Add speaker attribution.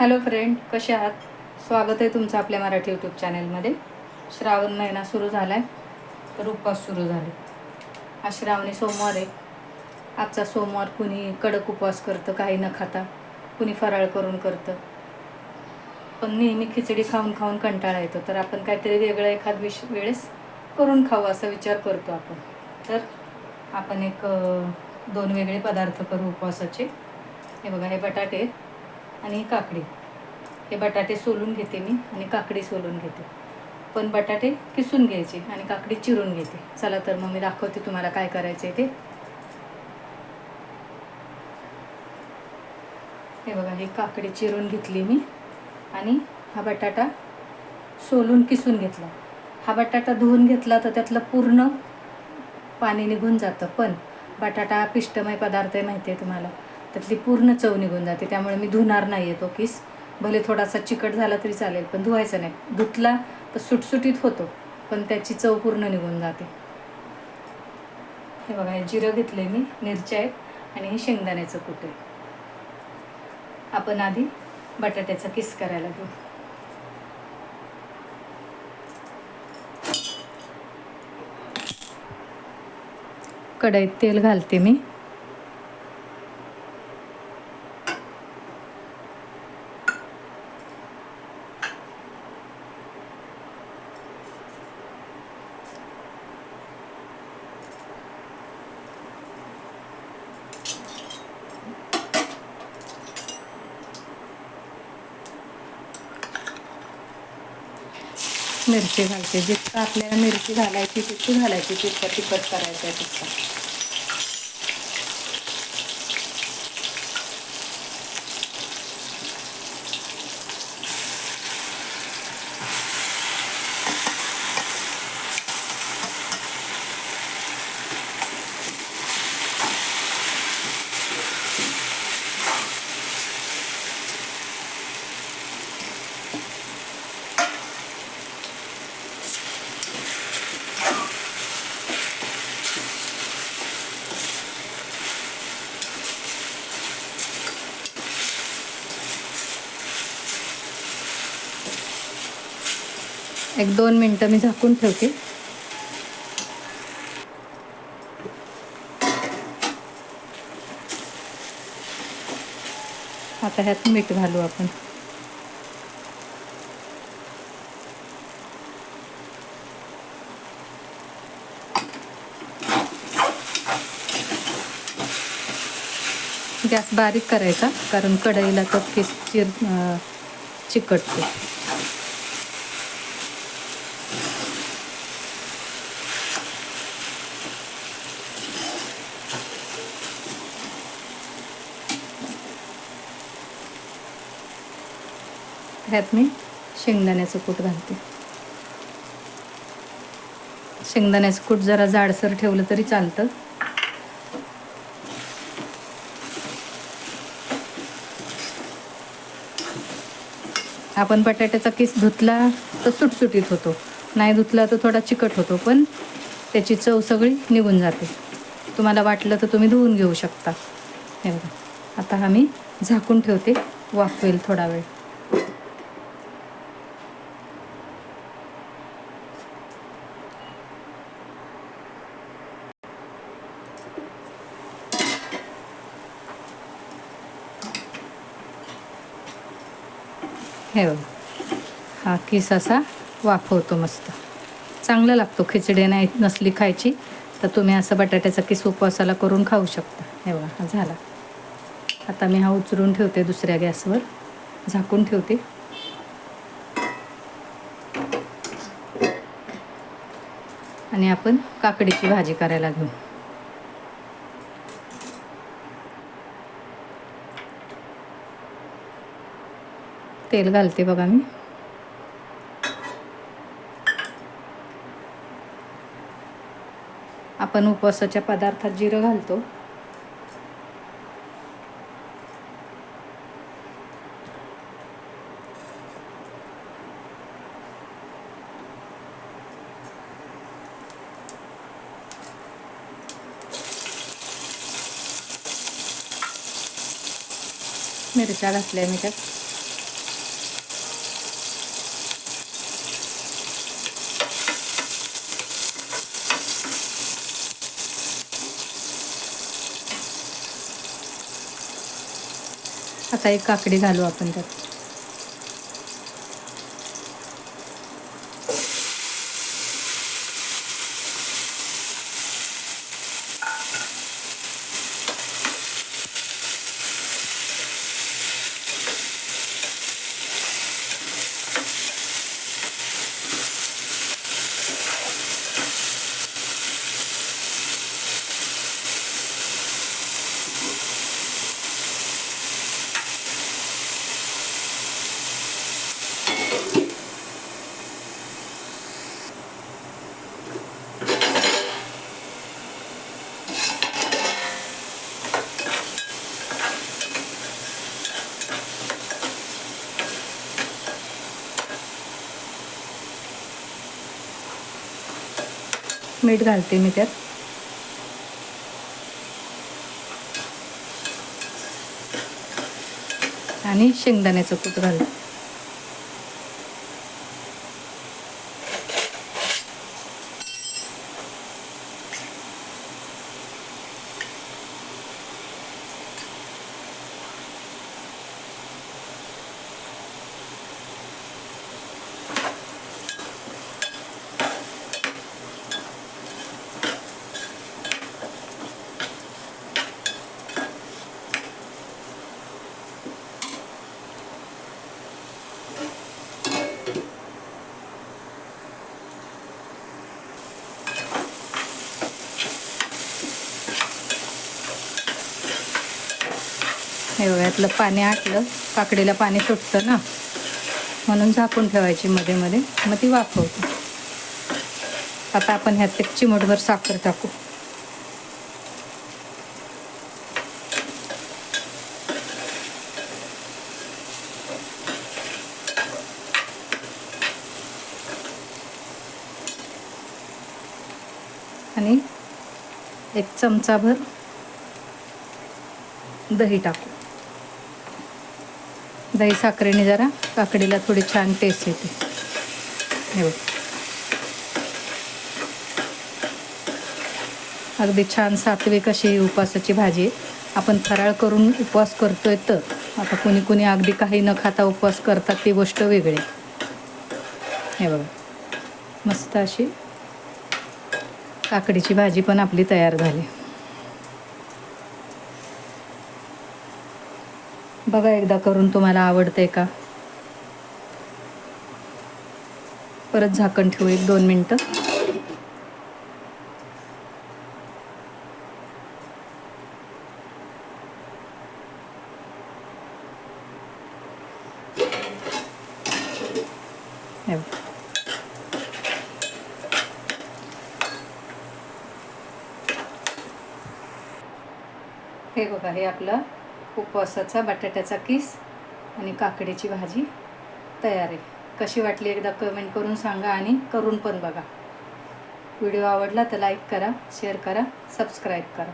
Speaker 1: Hello friend कसे आहात? स्वागत आहे तुमचं आपल्या मराठी यूट्यूब चॅनलमध्ये श्रावण महिना सुरू झाला आहे तर उपवास सुरू झाले. आज श्रावणी सोमवार आहे. आजचा सोमवार कुणी कडक उपवास करतं काही न खाता. कुणी फराळ करून करतं. पण नेहमी खिचडी खाऊन खाऊन कंटाळा येतो. तर आपण काहीतरी वेगळं एखाद विश वेळेस करून खाऊ असा विचार करतो आपण. तर आपण एक दोन वेगळे पदार्थ करू उपवासाचे. हे बघा हे बटाटे आहेत. आणि ही काकडी. हे बटाटे सोलून घेते मी आणि काकडी सोलून घेते. पण बटाटे किसून घ्यायचे आणि काकडी चिरून घेते. चला तर मग मी दाखवते तुम्हाला काय करायचं आहे ते. हे बघा ही काकडी चिरून घेतली मी आणि हा बटाटा सोलून किसून घेतला. हा बटाटा धुवून घेतला तर त्यातलं पूर्ण पाणी निघून जातं. पण बटाटा पिष्टमय पदार्थ आहे माहिती आहे तुम्हाला. त्यातली पूर्ण चव निघून जाते. त्यामुळे मी धुणार नाही आहे तो किस. भले थोडासा चिकट झाला तरी चालेल पण धुवायचा नाही. धुतला तर सुटसुटीत होतो पण त्याची चव पूर्ण निघून जाते. हे बघा हे जिरं घेतले मी मिरच्या आहेत आणि हे शेंगदाण्याचं कूट आहे. आपण आधी बटाट्याचा किस करायला घेऊ. कढईत तेल घालते मी. मिरची घालते. जितकं आपल्याला मिरची घालायची तितकी घालायची तितकं तिखट करायचं आहे तितकं. एक दोन मिनटं मी झाकून ठेवते. आता ह्यात मीठ घालू आपण. गॅस बारीक करायचा कारण कढईला तर किस चिर चिकटते. ह्यात मी शेंगदाण्याचं कूट घालते. शेंगदाण्याचं कूट जरा जाडसर ठेवलं तरी चालतं. आपण बटाट्याचा किस धुतला तर सुटसुटीत होतो. नाही धुतला तर थोडा चिकट होतो पण त्याची चव सगळी निघून जाते. तुम्हाला वाटलं तर तुम्ही धुवून घेऊ शकता. हे बघा. आता हा मी झाकून ठेवते. वाफवेल थोडा वेळ. हे बघा हा किस असा वाफवतो मस्त. चांगलं लागतो खिचडी नाही नसली खायची तर तुम्ही असं बटाट्याचा किस उपवासाला करून खाऊ शकता. हे बघा हा झाला. आता मी हा उचलून ठेवते दुसऱ्या गॅसवर. झाकून ठेवते. आणि आपण काकडीची भाजी करायला घेऊ. तेल घालते बघा मी. आपण उपवासाच्या पदार्थात जिरं घालतो. मिरच्या घातल्या मी त्यात. आता एक काकडी घालू आपण त्यात. मीठ घालते मी त्यात. आणि शेंगदाण्याचं कूट घालते. हे यातलं पाणी आटलं. काकडीला पाणी सुटतं ना. म्हणून झाकून ठेवायची मध्ये मध्ये. मग ती वाफवते. आता आपण ह्यात एक चिमटभर साखर टाकू. आणि एक चमचाभर दही टाकू. दही साखरेने जरा काकडीला थोडी छान टेस्ट येते. हे बघ. अगदी छान सात्विक अशी उपवासाची भाजी आहे. आपण फराळ करून उपवास करतोय तर. आता कोणी कोणी अगदी काही न खाता उपवास करतात ती गोष्ट वेगळी हे बघा. मस्त अशी काकडीची भाजी पण आपली तयार झाली. बघा एकदा करून तुम्हाला आवडते का? परत झाकण ठेवू एक दोन मिनटं. हे हे बघा हे आपलं उपवासाचा बटाट्याचा किस आणि काकडीची भाजी तयार आहे. कशी वाटली एकदा कमेंट करून सांगा आणि करून पण बघा. व्हिडिओ आवडला तर लाईक करा शेअर करा सबस्क्राईब करा.